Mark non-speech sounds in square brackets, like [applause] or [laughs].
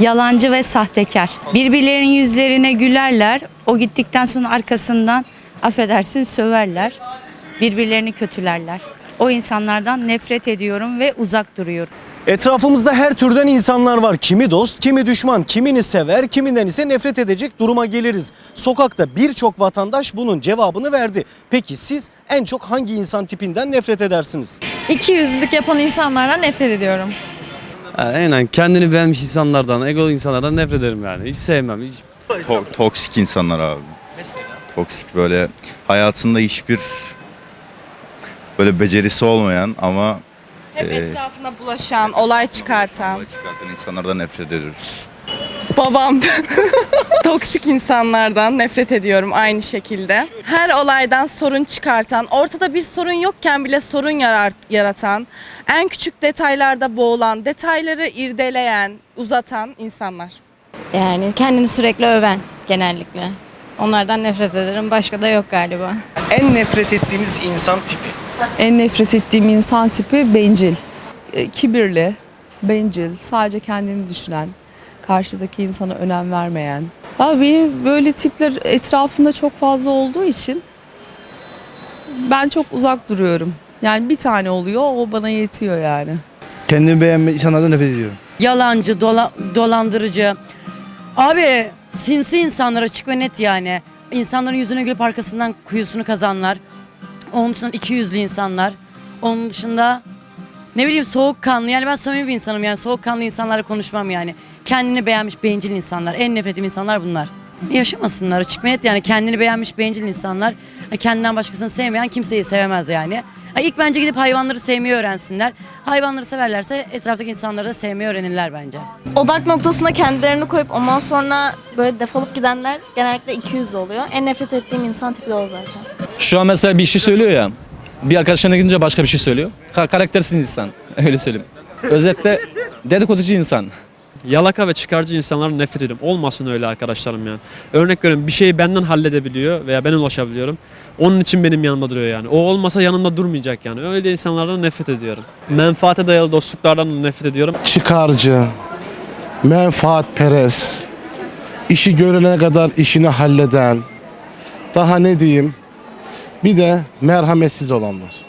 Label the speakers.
Speaker 1: Yalancı ve sahtekar. Birbirlerinin yüzlerine gülerler. O gittikten sonra arkasından affedersin söverler. Birbirlerini kötülerler. O insanlardan nefret ediyorum ve uzak duruyorum.
Speaker 2: Etrafımızda her türden insanlar var. Kimi dost, kimi düşman, kimini sever, kiminden ise nefret edecek duruma geliriz. Sokakta birçok vatandaş bunun cevabını verdi. Peki siz en çok hangi insan tipinden nefret edersiniz?
Speaker 3: İki yüzlülük yapan insanlardan nefret ediyorum.
Speaker 4: Aynen kendini beğenmiş insanlardan, egolu insanlardan nefret ederim yani. Hiç sevmem. Hiç
Speaker 5: To- toksik insanlar abi. Toksik böyle hayatında hiçbir böyle becerisi olmayan ama
Speaker 6: Hep
Speaker 5: Ee,
Speaker 6: etrafına bulaşan, olay çıkartan.
Speaker 5: olay çıkartan insanlardan nefret ediyoruz.
Speaker 6: Babam. [laughs] Toksik insanlardan nefret ediyorum aynı şekilde. Her olaydan sorun çıkartan, ortada bir sorun yokken bile sorun yaratan, en küçük detaylarda boğulan, detayları irdeleyen, uzatan insanlar.
Speaker 3: Yani kendini sürekli öven genellikle. Onlardan nefret ederim. Başka da yok galiba.
Speaker 2: En nefret ettiğiniz insan tipi.
Speaker 7: En nefret ettiğim insan tipi bencil. E, Kibirli, bencil, sadece kendini düşünen, karşıdaki insana önem vermeyen. Abi benim böyle tipler etrafımda çok fazla olduğu için ben çok uzak duruyorum. Yani bir tane oluyor o bana yetiyor yani.
Speaker 8: Kendimi beğenme insanlardan nefret ediyorum.
Speaker 9: Yalancı, dola- dolandırıcı. Abi sinsi insanlar açık ve net yani. İnsanların yüzüne gülüp arkasından kuyusunu kazanlar. Onun dışında iki yüzlü insanlar. Onun dışında ne bileyim soğukkanlı yani ben samimi bir insanım yani soğukkanlı insanlarla konuşmam yani. Kendini beğenmiş bencil insanlar. En nefret ettiğim insanlar bunlar. Yaşamasınlar açık net yani kendini beğenmiş bencil insanlar. Kendinden başkasını sevmeyen kimseyi sevemez yani. İlk bence gidip hayvanları sevmeyi öğrensinler. Hayvanları severlerse etraftaki insanları da sevmeyi öğrenirler bence.
Speaker 3: Odak noktasına kendilerini koyup ondan sonra böyle defolup gidenler genellikle 200 oluyor. En nefret ettiğim insan tipi de o zaten.
Speaker 10: Şu an mesela bir şey söylüyor ya. Bir arkadaşına gidince başka bir şey söylüyor. Ka- karaktersiz insan. [laughs] Öyle söyleyeyim. Özetle dedikoducu insan.
Speaker 11: Yalaka ve çıkarcı insanlardan nefret ediyorum. Olmasın öyle arkadaşlarım yani. Örnek veriyorum bir şeyi benden halledebiliyor veya ben ulaşabiliyorum. Onun için benim yanımda duruyor yani. O olmasa yanımda durmayacak yani. Öyle insanlardan nefret ediyorum. Menfaate dayalı dostluklardan da nefret ediyorum.
Speaker 8: Çıkarcı, menfaatperest, işi görene kadar işini halleden, daha ne diyeyim, bir de merhametsiz olanlar.